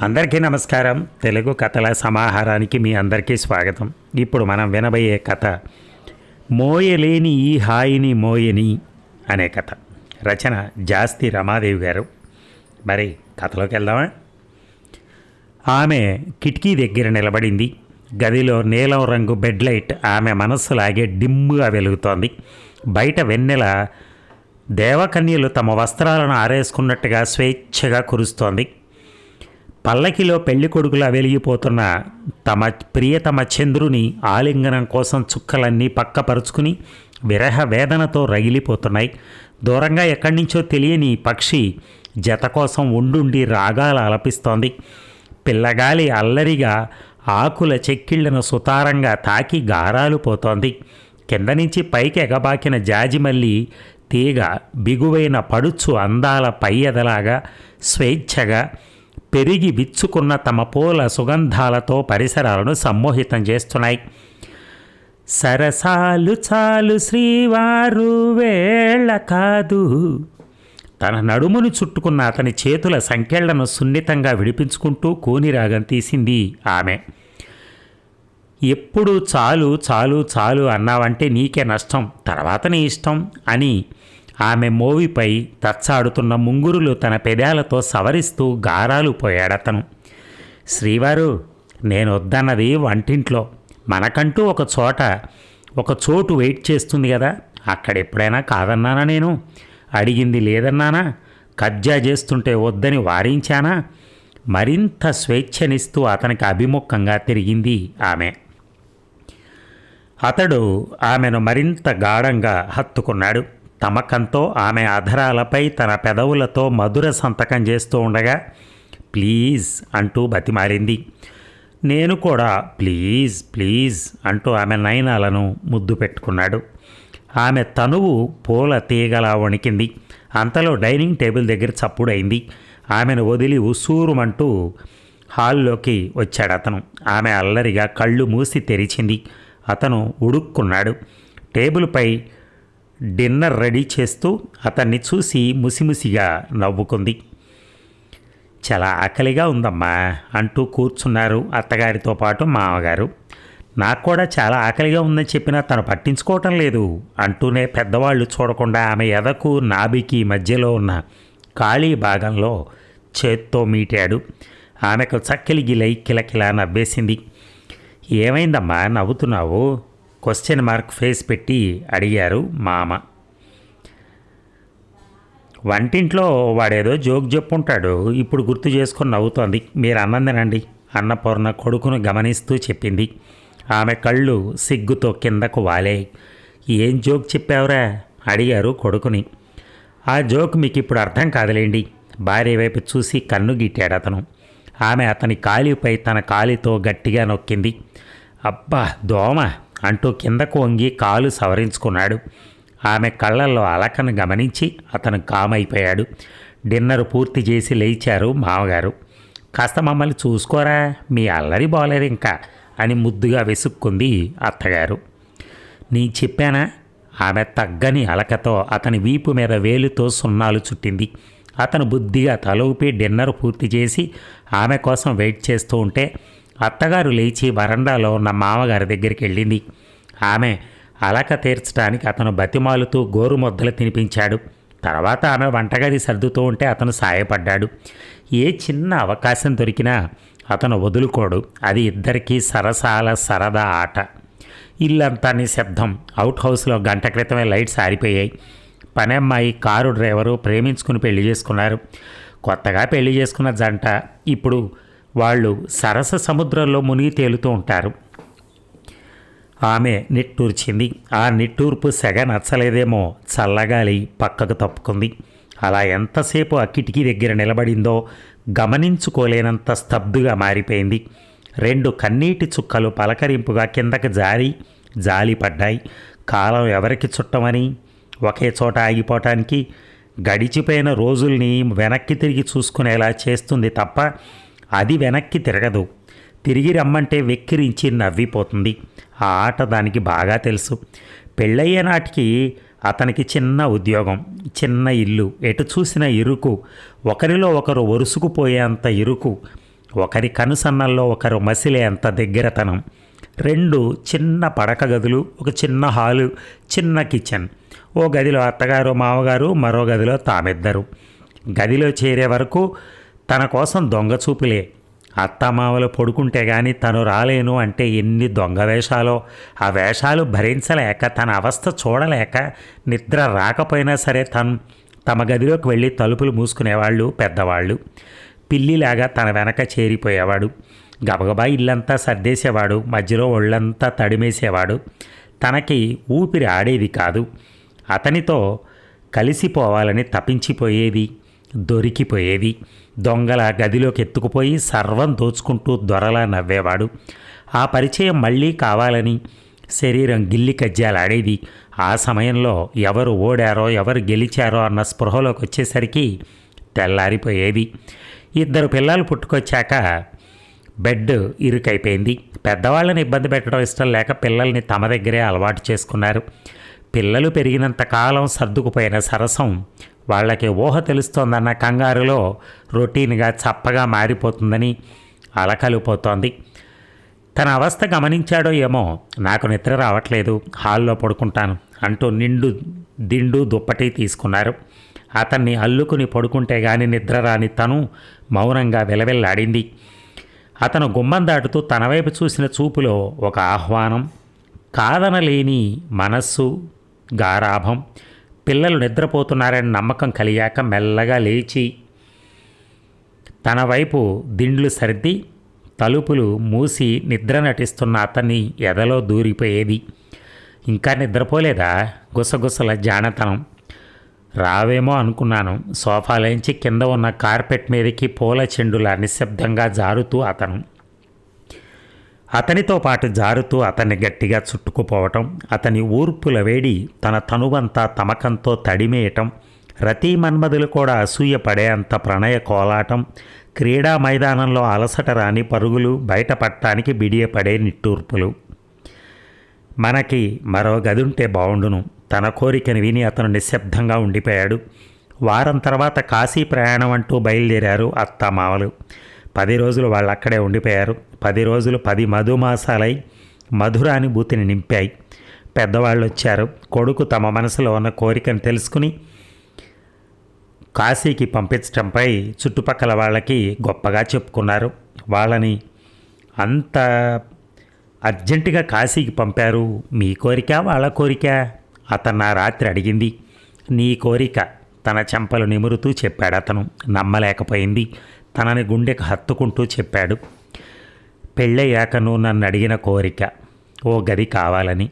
అందరికీ నమస్కారం. తెలుగు కథల సమాహారానికి మీ అందరికీ స్వాగతం. ఇప్పుడు మనం వినబోయే కథ మోయలేని ఈ హాయిని మోయని అనే కథ. రచన జాస్తి రమాదేవి గారు. మరి కథలోకి వెళ్దామా? ఆమె కిటికీ దగ్గర నిలబడింది. గదిలో నీలం రంగు బెడ్ లైట్ ఆమె మనస్సు లాగే డిమ్ముగా వెలుగుతోంది. బయట వెన్నెల దేవకన్యలు తమ వస్త్రాలను ఆరేసుకున్నట్టుగా స్వేచ్ఛగా కురుస్తోంది. పల్లకిలో పెళ్ళి కొడుకులా వెలిగిపోతున్న తమ ప్రియతమ చంద్రుని ఆలింగనం కోసం చుక్కలన్నీ పక్కపరుచుకుని విరహ వేదనతో రగిలిపోతున్నాయి. దూరంగా ఎక్కడి నుంచో తెలియని పక్షి జత కోసం ఉండుండి రాగాలు అలపిస్తోంది. పిల్లగాలి అల్లరిగా ఆకుల చెక్కిళ్ళను సుతారంగా తాకి గారాలు పోతోంది. కింద నుంచి పైకి ఎగబాకిన జాజిమల్లి తీగ బిగువైన పడుచు అందాల పై ఎదలాగా స్వేచ్ఛగా పెరిగి విచ్చుకున్న తమ పూల సుగంధాలతో పరిసరాలను సమ్మోహితం చేస్తున్నాయి. సరసాలు చాలు శ్రీవారు వేళ కాదు. తన నడుమును చుట్టుకున్న అతని చేతుల సంఖ్యలను సున్నితంగా విడిపించుకుంటూ కోనిరాగం తీసింది ఆమె. ఎప్పుడు చాలు చాలు చాలు అన్నావంటే నీకే నష్టం తర్వాత నీ ఇష్టం అని ఆమె మోవిపై తచ్చాడుతున్న ముంగురులు తన పెదాలతో సవరిస్తూ గారాలు పోయాడతను. శ్రీవారు నేను వద్దన్నది వంటింట్లో. మనకంటూ ఒక చోట ఒక చోటు వెయిట్ చేస్తుంది కదా అక్కడ ఎప్పుడైనా కాదన్నానా నేను? అడిగింది లేదన్నానా? కబ్జా చేస్తుంటే వద్దని వారించానా? మరింత స్వేచ్ఛనిస్తూ అతనికి అభిముఖంగా తిరిగింది ఆమె. అతడు ఆమెను మరింత గాఢంగా హత్తుకున్నాడు. తమకంతో ఆమె అధరాలపై తన పెదవులతో మధుర సంతకం చేస్తూ ఉండగా ప్లీజ్ అంటూ బతిమాలింది. నేను కూడా ప్లీజ్ ప్లీజ్ అంటూ ఆమె నయనాలను ముద్దు పెట్టుకున్నాడు. ఆమె తనువు పూల తీగలా వణికింది. అంతలో డైనింగ్ టేబుల్ దగ్గర చప్పుడైంది. ఆమెను వదిలి ఉసూరుమంటూ హాల్లోకి వచ్చాడు అతను ఆమె అల్లరిగా కళ్ళు మూసి తెరిచింది. అతను ఉడుక్కున్నాడు. టేబుల్పై డిన్నర్ రెడీ చేస్తూ అతన్ని చూసి ముసిముసిగా నవ్వుకుంది. చాలా ఆకలిగా ఉందమ్మా అంటూ కూర్చున్నారు అత్తగారితో పాటు మామగారు. నాకు కూడా చాలా ఆకలిగా ఉందని చెప్పినా తను పట్టించుకోవటం లేదు అంటూనే పెద్దవాళ్ళు చూడకుండా ఆమె ఎదకు నాభికి మధ్యలో ఉన్న ఖాళీ భాగంలో చేత్తో మీటాడు. ఆమెకు చక్కెలిగిలై కిలకిలా నవ్వేసింది. ఏమైందమ్మా నవ్వుతున్నావు? క్వశ్చన్ మార్క్ ఫేస్ పెట్టి అడిగారు మామ. వంటింట్లో వాడేదో జోక్ చెప్పుంటాడు ఇప్పుడు గుర్తు చేసుకొని నవ్వుతోంది. మీరు అన్నందేనండి అన్నపూర్ణ కొడుకును గమనిస్తూ చెప్పింది. ఆమె కళ్ళు సిగ్గుతో కిందకు వాలే. ఏం జోక్ చెప్పావురా? అడిగారు కొడుకుని. ఆ జోక్ మీకు ఇప్పుడు అర్థం కాదులేండి. భార్య వైపు చూసి కన్ను గిట్టాడు అతను. ఆమె అతని కాలిపై తన కాలితో గట్టిగా నొక్కింది. అబ్బా దోమ. అంటూ కిందకు వంగి కాలు సవరించుకున్నాడు. ఆమె కళ్ళల్లో అలకను గమనించి అతను కామైపోయాడు. డిన్నర్ పూర్తి చేసి లేచారు మామగారు. కాస్త మమ్మల్ని చూసుకోరా మీ అల్లరి బాగలేదు ఇంకా అని ముద్దుగా వెసుక్కుంది అత్తగారు. నీ చెప్పానా? ఆమె తగ్గని అలకతో అతని వీపు మీద వేలుతో సున్నాలు చుట్టింది. అతను బుద్ధిగా తలూపి డిన్నర్ పూర్తి చేసి ఆమె కోసం వెయిట్ చేస్తూ ఉంటే అత్తగారు లేచి వరండాలో ఉన్న మామగారి దగ్గరికి వెళ్ళింది. ఆమె అలక తీర్చడానికి అతను బతిమాలుతూ గోరు ముద్దలు తినిపించాడు. తర్వాత ఆమె వంటగది సర్దుతూ ఉంటే అతను సాయపడ్డాడు. ఏ చిన్న అవకాశం దొరికినా అతను వదులుకోడు. అది ఇద్దరికీ సరసాల సరదా ఆట. ఇల్లంతా నిశ్శబ్దం. అవుట్ హౌస్లో గంట క్రితమే లైట్స్ ఆరిపోయాయి. పనమ్మాయి కారు డ్రైవరు ప్రేమించుకుని పెళ్ళి చేసుకున్నారు. కొత్తగా పెళ్ళి చేసుకున్న జంట. ఇప్పుడు వాళ్ళు సరస సముద్రంలో మునిగి తేలుతూ ఉంటారు. ఆమె నిట్టూర్చింది. ఆ నిట్టూర్పు సెగ నచ్చలేదేమో. చల్లగాలి పక్కకు తప్పుకుంది. అలా ఎంతసేపు ఆ కిటికీ దగ్గర నిలబడిందో గమనించుకోలేనంత స్తబ్దుగా మారిపోయింది. రెండు కన్నీటి చుక్కలు పలకరింపుగా కిందకి జారి జాలి పడ్డాయి. కాలం ఎవరికి చుట్టమని? ఒకే చోట ఆగిపోవటానికి గడిచిపోయిన రోజుల్ని వెనక్కి తిరిగి చూసుకునేలా చేస్తుంది తప్ప అది వెనక్కి తిరగదు. తిరిగి రమ్మంటే వెక్కిరించి నవ్విపోతుంది. ఆ ఆట దానికి బాగా తెలుసు. పెళ్ళయ్యే నాటికి అతనికి చిన్న ఉద్యోగం చిన్న ఇల్లు ఎటు చూసిన ఇరుకు ఒకరిలో ఒకరు ఒరుసుకుపోయేంత ఇరుకు ఒకరి కనుసన్నల్లో ఒకరు మసిలే అంత దగ్గరతనం. రెండు చిన్న పడక గదులు ఒక చిన్న హాలు చిన్న కిచెన్. ఓ గదిలో అత్తగారు మామగారు మరో గదిలో తామిద్దరు. గదిలో చేరే వరకు తన కోసం దొంగ చూపులే. అత్తమామలు పడుకుంటే గాని తను రాలేను అంటే ఎన్ని దొంగ వేషాలో. ఆ వేషాలు భరించలేక తన అవస్థ చూడలేక నిద్ర రాకపోయినా సరే తను తమ గదిలోకి వెళ్ళి తలుపులు మూసుకునేవాళ్ళు పెద్దవాళ్ళు. పిల్లిలాగా తన వెనక చేరిపోయేవాడు. గబగబా ఇల్లంతా సర్దేసేవాడు. మధ్యలో ఒళ్ళంతా తడిమేసేవాడు. తనకి ఊపిరి ఆడేది కాదు. అతనితో కలిసిపోవాలని తప్పించిపోయేది దొరికిపోయేది. దొంగల గదిలోకి ఎత్తుకుపోయి సర్వం దోచుకుంటూ దొరలా నవ్వేవాడు. ఆ పరిచయం మళ్ళీ కావాలని శరీరం గిల్లి కజ్జాలాడేది. ఆ సమయంలో ఎవరు ఓడారో ఎవరు గెలిచారో అన్న స్పృహలోకి వచ్చేసరికి తెల్లారిపోయేది. ఇద్దరు పిల్లలు పుట్టుకొచ్చాక బెడ్ ఇరుకైపోయింది. పెద్దవాళ్ళని ఇబ్బంది పెట్టడం ఇష్టం లేక పిల్లల్ని తమ దగ్గరే అలవాటు చేసుకున్నారు. పిల్లలు పెరిగినంత కాలం సర్దుకుపోయిన సరసం వాళ్ళకి ఊహ తెలుస్తోందన్న కంగారులో రొటీన్గా చప్పగా మారిపోతుందని అలకలిపోతోంది. తన అవస్థ గమనించాడో ఏమో నాకు నిద్ర రావట్లేదు హాల్లో పడుకుంటాను అంటూ నిండు దిండు దుప్పటి తీసుకున్నారు. అతన్ని అల్లుకుని పడుకుంటే గాని నిద్ర రాని తను మౌనంగా విలవిల్లాడింది. అతను గుమ్మం దాటుతూ తన వైపు చూసిన చూపులో ఒక ఆహ్వానం కాదనలేని మనస్సు గారాభం పిల్లలు నిద్రపోతున్నారని నమ్మకం కలిగాక మెల్లగా లేచి తన వైపు దిండ్లు సర్ది తలుపులు మూసి నిద్ర నటిస్తున్న అతన్ని ఎదలో దూరిపోయేది. ఇంకా నిద్రపోలేదా? గుసగుసల జానతనం. రావేమో అనుకున్నాను. సోఫాలోంచి కింద ఉన్న కార్పెట్ మీదకి పూల చెండులా నిశ్శబ్దంగా జారుతూ అతను అతనితో పాటు జారుతూ అతన్ని గట్టిగా చుట్టుకుపోవటం అతని ఊర్పుల వేడి తన తనువంతా తమకంతో తడిమేయటం రతీ మన్మధులు కూడా అసూయపడే అంత ప్రణయ కోలాటం క్రీడా మైదానంలో అలసట రాని పరుగులు బయటపడటానికి బిడియపడే నిట్టూర్పులు. మనకి మరో గది ఉంటే బాగుండును తన కోరికను విని అతను నిశ్శబ్దంగా ఉండిపోయాడు. వారం తర్వాత కాశీ ప్రయాణం అంటూ బయలుదేరారు అత్తామావలు. పది రోజులు వాళ్ళు అక్కడే ఉండిపోయారు. పది రోజులు పది మధుమాసాలై మధురానుభూతిని నింపాయి. పెద్దవాళ్ళు వచ్చారు. కొడుకు తమ మనసులో ఉన్న కోరికను తెలుసుకుని కాశీకి పంపించడంపై చుట్టుపక్కల వాళ్ళకి గొప్పగా చెప్పుకున్నారు. వాళ్ళని అంత అర్జెంటుగా కాశీకి పంపారు. మీ కోరిక వాళ్ళ కోరిక? అతను నా రాత్రి అడిగింది. నీ కోరిక తన చెంపలు నిమురుతూ చెప్పాడు అతను. నమ్మలేకపోయింది. తనని గుండెకు హత్తుకుంటూ చెప్పాడు. పెళ్ళయ్యాక నువ్వు నన్ను అడిగిన కోరిక ఓ గది కావాలని.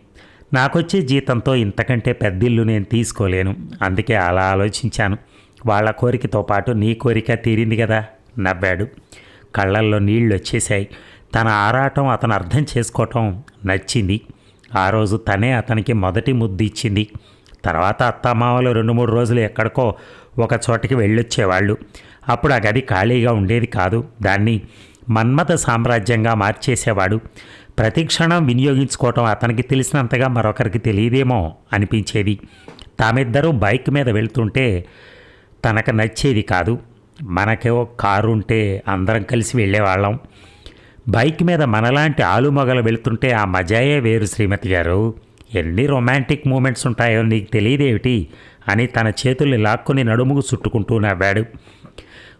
నాకొచ్చే జీతంతో ఇంతకంటే పెద్దిల్లు నేను తీసుకోలేను. అందుకే అలా ఆలోచించాను. వాళ్ళ కోరికతో పాటు నీ కోరిక తీరింది కదా నవ్వాడు. కళ్ళల్లో నీళ్ళు వచ్చేసాయి తన ఆరాటం అతను అర్థం చేసుకోవటం నచ్చింది. ఆ రోజు తనే అతనికి మొదటి ముద్దు ఇచ్చింది. తర్వాత అత్తమామలు రెండు మూడు రోజులు ఎక్కడికో ఒక చోటకి వెళ్ళొచ్చేవాళ్ళు. అప్పుడు ఆ గది ఖాళీగా ఉండేది కాదు. దాన్ని మన్మథ సామ్రాజ్యంగా మార్చేసేవాడు. ప్రతిక్షణం వినియోగించుకోవటం అతనికి తెలిసినంతగా మరొకరికి తెలియదేమో అనిపించేది. తామిద్దరూ బైక్ మీద వెళ్తుంటే తనకు నచ్చేది కాదు. మనకేవో కారు ఉంటే అందరం కలిసి వెళ్ళేవాళ్ళం. బైక్ మీద మనలాంటి ఆలుమొగలు వెళుతుంటే ఆ మజాయే వేరు శ్రీమతి గారు. ఎన్ని రొమాంటిక్ మూమెంట్స్ ఉంటాయో నీకు తెలియదేమిటి అని తన చేతుల్ని లాక్కుని నడుముకు చుట్టుకుంటూ నవ్వాడు.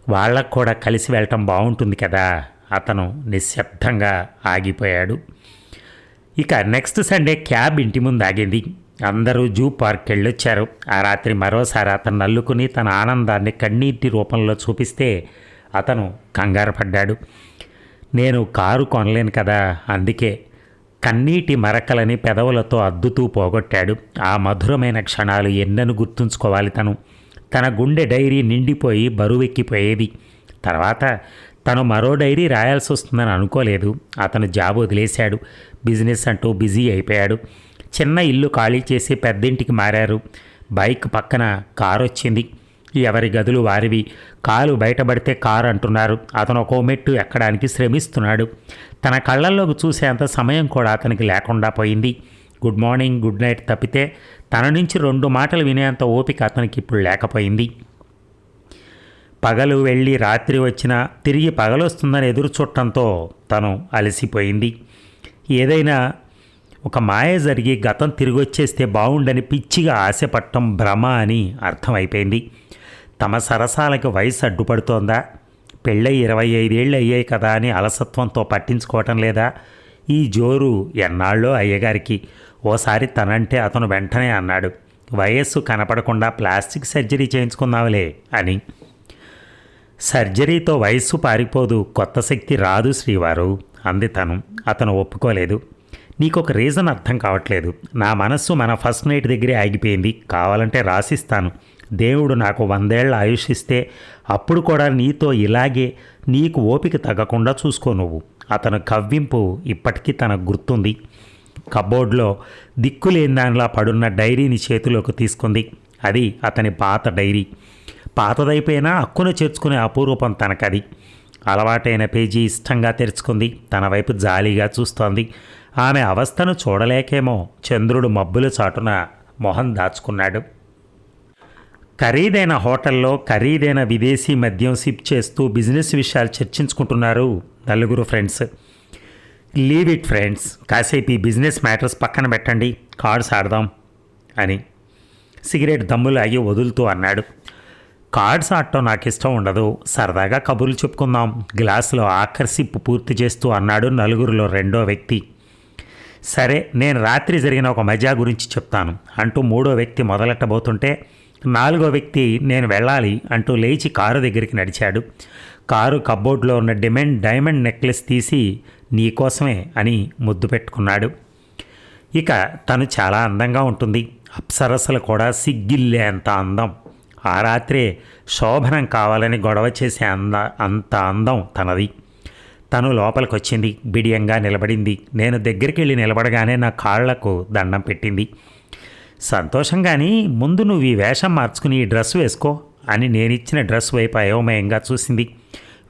వాళ్ళకు కూడా కలిసి వెళ్ళటం బాగుంటుంది కదా. అతను నిశ్శబ్దంగా ఆగిపోయాడు. ఇక నెక్స్ట్ సండే క్యాబ్ ఇంటి ముందు ఆగింది. అందరూ జూ పార్క్ వెళ్ళొచ్చారు. ఆ రాత్రి మరోసారి అతను నల్లుకుని తన ఆనందాన్ని కన్నీటి రూపంలో చూపిస్తే అతను కంగారు పడ్డాడు. నేను కారు కొనలేను కదా. అందుకే కన్నీటి మరకలని పెదవులతో అద్దుతూ పోగొట్టాడు. ఆ మధురమైన క్షణాలు ఎన్నను గుర్తుంచుకోవాలి తను. తన గుండె డైరీ నిండిపోయి బరువెక్కిపోయేది. తర్వాత తను మరో డైరీ రాయాల్సి వస్తుందని అనుకోలేదు. అతను జాబ్ వదిలేశాడు. బిజినెస్ అంటూ బిజీ అయిపోయాడు. చిన్న ఇల్లు ఖాళీ చేసి పెద్దింటికి మారారు. బైక్ పక్కన కారు వచ్చింది ఎవరి గదులు వారివి. కాలు బయటపడితే కారు అంటున్నారు. అతను ఒక్కో మెట్టు ఎక్కడానికి శ్రమిస్తున్నాడు. తన కళ్ళల్లోకి చూసేంత సమయం కూడా అతనికి లేకుండా పోయింది. గుడ్ మార్నింగ్ గుడ్ నైట్ తప్పితే తన నుంచి రెండు మాటలు వినేంత ఓపిక అతనికి ఇప్పుడు లేకపోయింది. పగలు వెళ్ళి రాత్రి వచ్చినా తిరిగి పగలొస్తుందని ఎదురు చూడటంతో తను అలసిపోయింది. ఏదైనా ఒక మాయ జరిగి గతం తిరిగి వచ్చేస్తే బాగుండని పిచ్చిగా ఆశపడటం భ్రమ అని అర్థమైపోయింది. తమ సరసాలకు వయసు అడ్డుపడుతోందా? పెళ్ళై ఇరవై ఐదేళ్ళు అయ్యాయి కదా అని అలసత్వంతో పట్టించుకోవటం లేదా? ఈ జోరు ఎన్నాళ్ళో అయ్యగారికి. ఓసారి తనంటే అతను వెంటనే అన్నాడు వయస్సు కనపడకుండా ప్లాస్టిక్ సర్జరీ చేయించుకుందాంలే అని. సర్జరీతో వయస్సు పారిపోదు కొత్త శక్తి రాదు శ్రీవారు అంది తను. అతను ఒప్పుకోలేదు. నీకొక రీజన్ అర్థం కావట్లేదు. నా మనస్సు మన ఫస్ట్ నైట్ దగ్గరే ఆగిపోయింది. కావాలంటే రాసిస్తాను. దేవుడు నాకు వందేళ్ళ ఆయుష్ ఇస్తే అప్పుడు కూడా నీతో ఇలాగే నీకు ఓపిక తగ్గకుండా చూసుకో నువ్వు. అతను కవ్వింపు ఇప్పటికీ తనకు గుర్తుంది. కబోర్డ్లో దిక్కులేని దానిలా పడున్న డైరీని చేతిలోకి తీసుకుంది. అది అతని పాత డైరీ. పాతదైపోయినా హక్కును చేర్చుకునే అపూర్వపం తనకది. అలవాటైన పేజీ ఇష్టంగా తెరుచుకుంది. తన వైపు జాలీగా చూస్తోంది. ఆమె అవస్థను చూడలేకేమో చంద్రుడు మబ్బుల చాటున మొహం దాచుకున్నాడు. ఖరీదైన హోటల్లో ఖరీదైన విదేశీ మద్యం సిప్ చేస్తూ బిజినెస్ విషయాలు చర్చించుకుంటున్నారు నలుగురు ఫ్రెండ్స్. లీవ్ ఇట్ ఫ్రెండ్స్ కాసేపు ఈ బిజినెస్ మ్యాటర్స్ పక్కన పెట్టండి కార్డ్స్ ఆడదాం అని. సిగరెట్ దమ్ములు అయ్యి వదులుతూ అన్నాడు. కార్డ్స్ ఆడటం నాకు ఇష్టం ఉండదు సరదాగా కబుర్లు చెప్పుకుందాం గ్లాసులో ఆఖరి పూర్తి చేస్తూ అన్నాడు నలుగురిలో రెండో వ్యక్తి. సరే నేను రాత్రి జరిగిన ఒక మజా గురించి చెప్తాను అంటూ మూడో వ్యక్తి మొదలెట్టబోతుంటే నాలుగో వ్యక్తి నేను వెళ్ళాలి అంటూ లేచి కారు దగ్గరికి నడిచాడు. కారు కబ్బోర్డ్లో ఉన్న డిమెండ్ డైమండ్ నెక్లెస్ తీసి నీకోసమే అని ముద్దు పెట్టుకున్నాడు. ఇక తను చాలా అందంగా ఉంటుంది. అప్సరసలు కూడా సిగ్గిల్లే అంత అందం. ఆ రాత్రే శోభనం కావాలని గొడవ చేసే అంద అంత అందం తనది. తను లోపలికి వచ్చింది బిడియంగా నిలబడింది. నేను దగ్గరికి వెళ్ళి నిలబడగానే నా కాళ్ళకు దండం పెట్టింది. సంతోషంగాని ముందు నువ్వు ఈ వేషం మార్చుకుని ఈ డ్రెస్ వేసుకో అని నేనిచ్చిన డ్రెస్ వైపు అయోమయంగా చూసింది.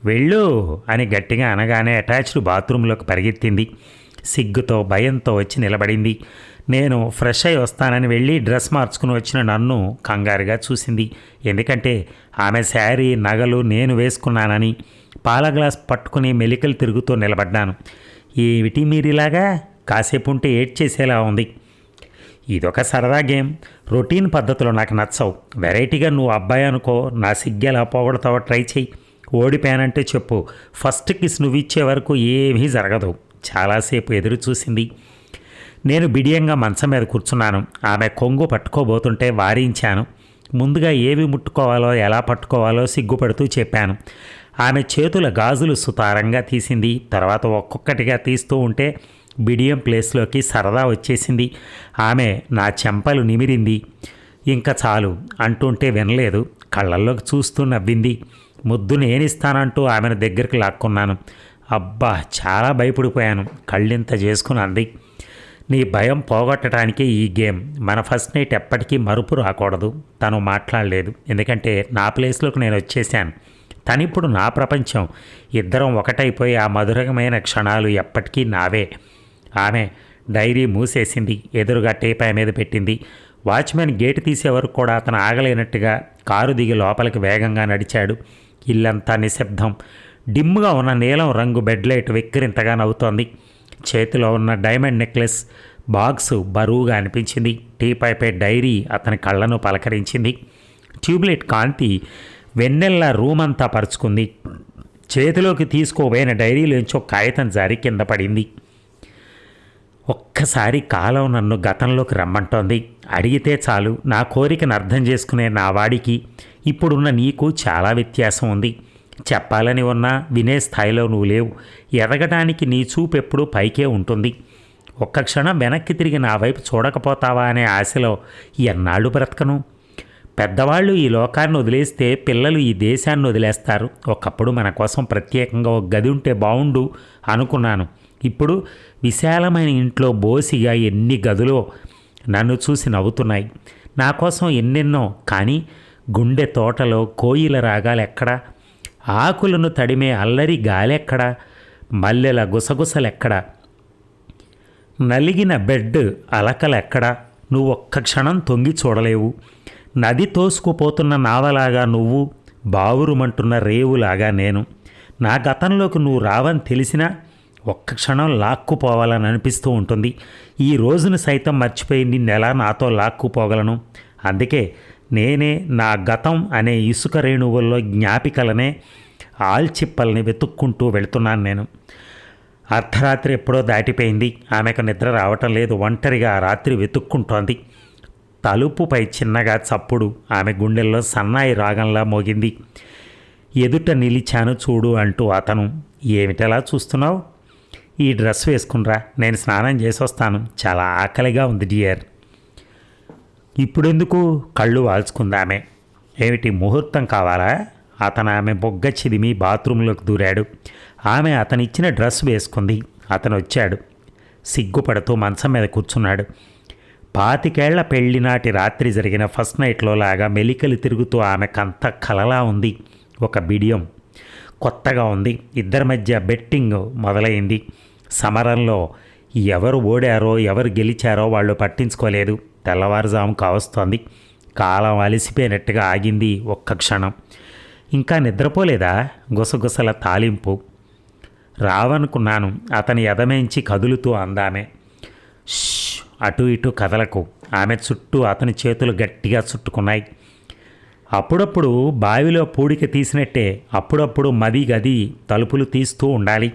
వెళ్ళు అని గట్టిగా అనగానే అటాచ్డ్ బాత్రూంలోకి పరిగెత్తింది. సిగ్గుతో భయంతో వచ్చి నిలబడింది. నేను ఫ్రెష్ అయి వస్తానని వెళ్ళి డ్రెస్ మార్చుకుని వచ్చిన నన్ను కంగారుగా చూసింది. ఎందుకంటే ఆమె శారీ నగలు నేను వేసుకున్నానని పాల గ్లాస్ పట్టుకుని మెలికలు తిరుగుతూ నిలబడ్డాను. ఏమిటి మీరిలాగా? కాసేపు ఉంటే ఏడ్ చేసేలా ఉంది. ఇదొక సరదా గేమ్. రొటీన్ పద్ధతిలో నాకు నచ్చవు. వెరైటీగా నువ్వు అబ్బాయి అనుకో నా సిగ్గెలా పోగొడతావో ట్రై చెయ్యి. ఓడిపోయానంటే చెప్పు. ఫస్ట్ కిస్ నువ్వు ఇచ్చే వరకు ఏమీ జరగదు. చాలాసేపు ఎదురు చూసింది. నేను బిడియంగా మంచం మీద కూర్చున్నాను. ఆమె కొంగు పట్టుకోబోతుంటే వారించాను. ముందుగా ఏవి ముట్టుకోవాలో ఎలా పట్టుకోవాలో సిగ్గుపడుతూ చెప్పాను. ఆమె చేతుల గాజులు సుతారంగా తీసింది. తర్వాత ఒక్కొక్కటిగా తీస్తూ ఉంటే బిడియం ప్లేస్లోకి సరదా వచ్చేసింది. ఆమె నా చెంపలు నిమిరింది. ఇంకా చాలు అంటుంటే వినలేదు. కళ్ళల్లోకి చూస్తూ నవ్వింది. ముద్దు నేనిస్తానంటూ ఆమెను దగ్గరికి లాక్కున్నాను. అబ్బా చాలా భయపడిపోయాను. కళ్ళింత చేసుకుని అంది. నీ భయం పోగొట్టడానికి ఈ గేమ్. మన ఫస్ట్ నైట్ ఎప్పటికీ మరుపు రాకూడదు. తను మాట్లాడలేదు. ఎందుకంటే నా ప్లేస్లోకి నేను వచ్చేసాను తనిప్పుడు నా ప్రపంచం. ఇద్దరం ఒకటైపోయి ఆ మధురమైన క్షణాలు ఎప్పటికీ నావే. ఆమె డైరీ మూసేసింది. ఎదురుగా టేపాయ మీద పెట్టింది. వాచ్మెన్ గేటు తీసే వరకు కూడా అతను ఆగలేనట్టుగా కారు దిగి లోపలికి వేగంగా నడిచాడు. ఇల్లంతా నిశ్శబ్దం. డిమ్గా ఉన్న నీలం రంగు బెడ్ లైట్ వెక్కిరింతగా నవ్వుతోంది. చేతిలో ఉన్న డైమండ్ నెక్లెస్ బాక్సు బరువుగా అనిపించింది. టీపాయ్పై డైరీ అతని కళ్ళను పలకరించింది. ట్యూబ్లైట్ కాంతి వెన్నెల్ల రూమ్ అంతా పరుచుకుంది. చేతిలోకి తీసుకోబోయిన డైరీలోంచి ఒక కాగితం జారి కింద పడింది. ఒక్కసారి కాలం నన్ను గతంలోకి రమ్మంటోంది. అడిగితే చాలు నా కోరికను అర్థం చేసుకునే నా వాడికి ఇప్పుడున్న నీకు చాలా వ్యత్యాసం ఉంది. చెప్పాలని ఉన్నా వినే స్థాయిలో నువ్వు లేవు. ఎదగడానికి నీ చూపు ఎప్పుడూ పైకే ఉంటుంది. ఒక్క క్షణం వెనక్కి తిరిగి నా వైపు చూడకపోతావా అనే ఆశలో ఎన్నాళ్ళు బ్రతకను? పెద్దవాళ్ళు ఈ లోకాన్ని వదిలేస్తే పిల్లలు ఈ దేశాన్ని వదిలేస్తారు. ఒకప్పుడు మన కోసం ప్రత్యేకంగా ఒక గది ఉంటే బాగుండు అనుకున్నాను. ఇప్పుడు విశాలమైన ఇంట్లో బోసిగా ఎన్ని గదులో నన్ను చూసి నవ్వుతున్నాయి. నా కోసం ఎన్నెన్నో కానీ గుండె తోటలో కోయిల రాగాలెక్కడా ఆకులను తడిమే అల్లరి గాలెక్కడా? మల్లెల గుసగుసలెక్కడ? నలిగిన బెడ్ అలకలెక్కడ? నువ్వు ఒక్క క్షణం తొంగి చూడలేవు. నది తోసుకుపోతున్న నావలాగా నువ్వు బావురుమంటున్న రేవులాగా నేను. నా గతంలోకి నువ్వు రావని తెలిసినా ఒక్క క్షణం లాక్కుపోవాలని అనిపిస్తూ ఉంటుంది. ఈ రోజును సైతం మర్చిపోయి నిన్నెలా నాతో లాక్కుపోగలను? అందుకే నేనే నా గతం అనే ఇసుక రేణువుల్లో జ్ఞాపికలనే ఆల్చిప్పల్ని వెతుక్కుంటూ వెళుతున్నాను నేను. అర్ధరాత్రి ఎప్పుడో దాటిపోయింది. ఆమెకు నిద్ర రావటం లేదు. ఒంటరిగా ఆ రాత్రి వెతుక్కుంటోంది. తలుపుపై చిన్నగా చప్పుడు ఆమె గుండెల్లో సన్నాయి రాగంలా మోగింది. ఎదుట నిలిచాను చూడు అంటూ అతను ఏమిటలా చూస్తున్నావు? ఈ డ్రెస్ వేసుకునిరా నేను స్నానం చేసి వస్తాను చాలా ఆకలిగా ఉంది డియర్. ఇప్పుడెందుకు కళ్ళు వాల్చుకుందామే? ఏమిటి ముహూర్తం కావాలా? అతను ఆమె బొగ్గ చిదిమి బాత్రూంలోకి దూరాడు. ఆమె అతనిచ్చిన డ్రెస్ వేసుకుంది. అతను వచ్చాడు సిగ్గుపడుతూ మంచం మీద కూర్చున్నాడు. పాతికేళ్ళ పెళ్ళి నాటి రాత్రి జరిగిన ఫస్ట్ నైట్లో లాగా మెలికలు తిరుగుతూ ఆమెకంత కలలా ఉంది. ఒక బిడియం కొత్తగా ఉంది. ఇద్దరి మధ్య బెట్టింగ్ మొదలైంది. సమరంలో ఎవరు ఓడారో ఎవరు గెలిచారో వాళ్ళు పట్టించుకోలేదు. తెల్లవారుజాము కావస్తోంది. కాలం అలసిపోయినట్టుగా ఆగింది ఒక్క క్షణం. ఇంకా నిద్రపోలేదా? గుసగుసల తాలింపు. రావనుకున్నాను. అతని ఎదమేంచి కదులుతూ అందామె. అటు ఇటు కదలకు. ఆమె చుట్టూ అతని చేతులు గట్టిగా చుట్టుకున్నాయి. అప్పుడప్పుడు బావిలో పూడిక తీసినట్టే అప్పుడప్పుడు మది గది తలుపులు తీస్తూ ఉండాలి.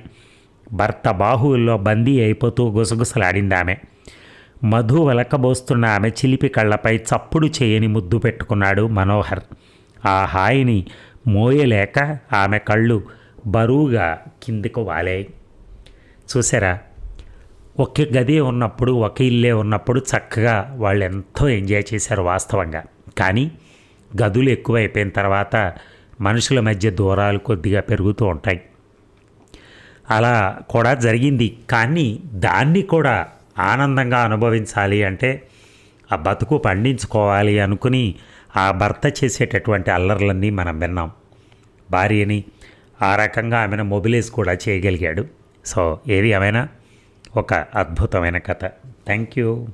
భర్త బాహువుల్లో బందీ అయిపోతూ గుసగుసలాడింది ఆమె మధు వెలకబోస్తున్న ఆమె చిలిపి కళ్ళపై చప్పుడు చేయని ముద్దు పెట్టుకున్నాడు మనోహర్. ఆ హాయిని మోయలేక ఆమె కళ్ళు బరువుగా కిందికి వాలాయి. చూసారా ఒకే గది ఉన్నప్పుడు ఒక ఇల్లే ఉన్నప్పుడు చక్కగా వాళ్ళు ఎంతో ఎంజాయ్ చేశారు వాస్తవంగా. కానీ గదులు ఎక్కువైపోయిన తర్వాత మనుషుల మధ్య దూరాలు కొద్దిగా పెరుగుతూ ఉంటాయి. అలా కూడా జరిగింది. కానీ దాన్ని కూడా ఆనందంగా అనుభవించాలి అంటే ఆ బతుకు పండించుకోవాలి అనుకుని ఆ భర్త చేసేటటువంటి అల్లర్లన్నీ మనం విన్నాం. భార్యని ఆ రకంగా ఆమెను మొబిలైజ్ కూడా చేయగలిగాడు. సో ఏది ఏమైనా ఒక అద్భుతమైన కథ. Thank you